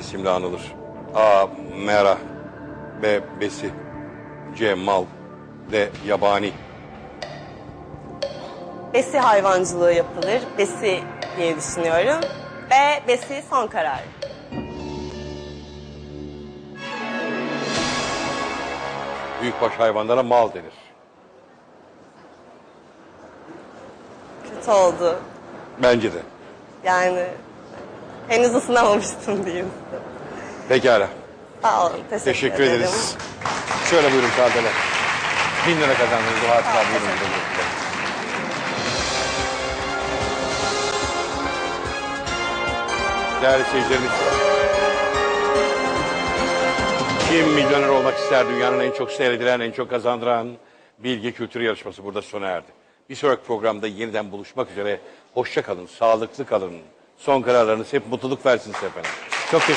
isimle anılır? A. Mera B. Besi C. Mal D. Yabani Besi hayvancılığı yapılır. Besi diye düşünüyorum. B. Besi son karar. Büyükbaş hayvanlara mal denir. Kötü oldu. Bence de. Yani henüz ısınamamıştım diyeyim. Pekala. Sağ olun. Teşekkür, Teşekkür ederim. ederiz. Şöyle buyurun Kardele. Bin lira kazandınız. Bu hatıra buyurun. Değerli seyircilerimiz. Kim milyoner olmak ister dünyanın en çok seyredilen, en çok kazandıran bilgi kültürü yarışması burada sona erdi. Bir sonraki programda yeniden buluşmak üzere. Hoşça kalın, sağlıklı kalın. Son kararlarınız hep mutluluk versin efendim. Çok teşekkür